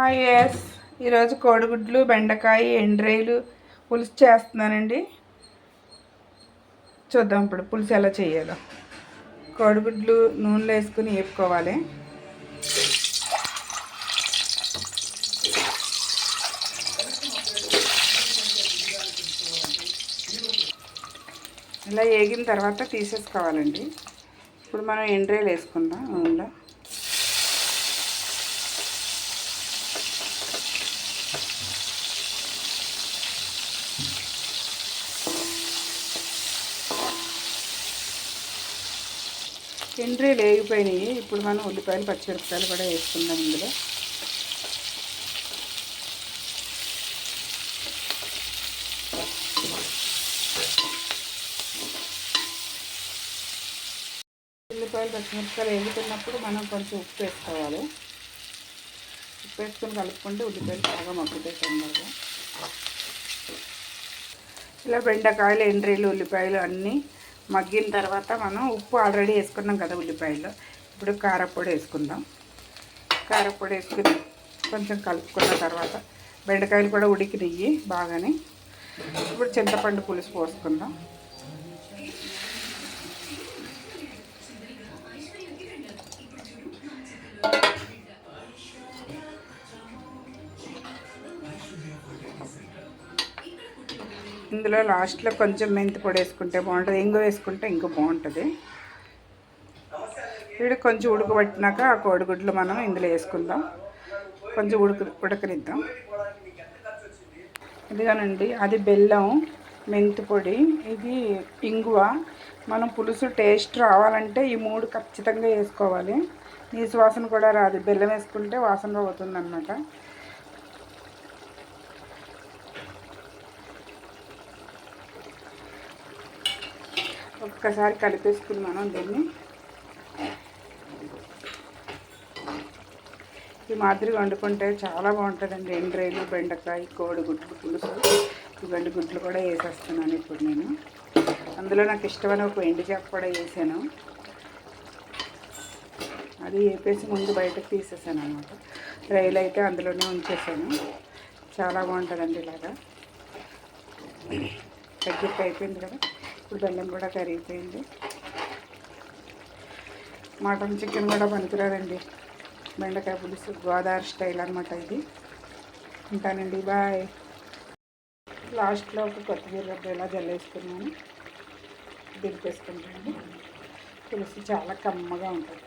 Yes. ఈరోజు కోడిగుడ్లు బెండకాయ ఎండ్రాయిలు పులుసు చేస్తున్నానండి. చూద్దాం ఇప్పుడు పులుసు ఎలా చేయాలో. కోడిగుడ్లు నూనెలో వేసుకుని వేపుకోవాలి. ఇలా వేగిన తర్వాత తీసేసుకోవాలండి. ఇప్పుడు మనం ఎండ్రాయిలు వేసుకుందాం నూనెలో. ఎండ్రీ లేగిపోయినాయి. ఇప్పుడు మనం ఉల్లిపాయలు పచ్చిమిరపకాయలు కూడా వేసుకుందాం ఇందులో. ఉల్లిపాయలు పచ్చిమిరపకాయలు వేగుతున్నప్పుడు మనం కొంచెం ఉప్పు వేసుకోవాలి. ఉప్పు వేసుకొని కలుపుకుంటే ఉల్లిపాయలు బాగా మగ్గుతాయి తొందరగా. ఇలా బెండకాయలు ఎండ్రీలు ఉల్లిపాయలు అన్నీ మగ్గిన తర్వాత మనం ఉప్పు ఆల్రెడీ వేసుకున్నాం కదా ఉల్లిపాయలు. ఇప్పుడు కారపొడి వేసుకుందాం. కారపొడి వేసుకుని కొంచెం కలుపుకున్న తర్వాత బెండకాయలు కూడా ఉడికినయ్యి బాగానే. ఇప్పుడు చింతపండు పులుసు పోసుకుందాం. ఇందులో లాస్ట్లో కొంచెం మెంతి పొడి వేసుకుంటే బాగుంటుంది. ఇంగు వేసుకుంటే ఇంకా బాగుంటుంది. వీడు కొంచెం ఉడకబెట్టినాక ఆ కోడిగుడ్లు మనం ఇందులో వేసుకుందాం. కొంచెం ఉడక ఉడకనిద్దాం. ఇదిగానండి అది బెల్లం మెంతి పొడి ఇది ఇంగువ. మనం పులుసు టేస్ట్ రావాలంటే ఈ మూడు ఖచ్చితంగా వేసుకోవాలి. నీసు వాసన కూడా రాదు. బెల్లం వేసుకుంటే వాసన పోతుంది ఒక్కసారి కలిపేసుకున్నాను దీన్ని? ఈ మాదిరి వండుకుంటే చాలా బాగుంటుందండి. ఎండ్రాయిలు బెండకాయ కోడిగుడ్లు పులుసు. ఇవన్నీ గుడ్లు కూడా వేసేస్తున్నాను ఇప్పుడు నేను. అందులో నాకు ఇష్టమైన ఒక ఎండు చేప కూడా వేసాను. అది వేపేసి ముందు బయటకు తీసేసాను అనమాట రైలు అయితే అందులోనే ఉంచేసాను. చాలా బాగుంటుందండి ఇలాగా. దగ్గరికి అయిపోయింది కదా. ఇప్పుడు బెల్లం కూడా కరిగిపోయింది. మటన్ చికెన్ కూడా పనికిరాదండి బెండకాయ పులుసు గోదావరి స్టైల్ అనమాట ఇది. ఉంటానండి బాయ్. లాస్ట్లో ఒక కొత్తిమీర రబ్బు ఇలా జల్లేసుకున్నాను. దింపేసుకుంటాను. పులుసు చాలా కమ్మగా ఉంటుంది.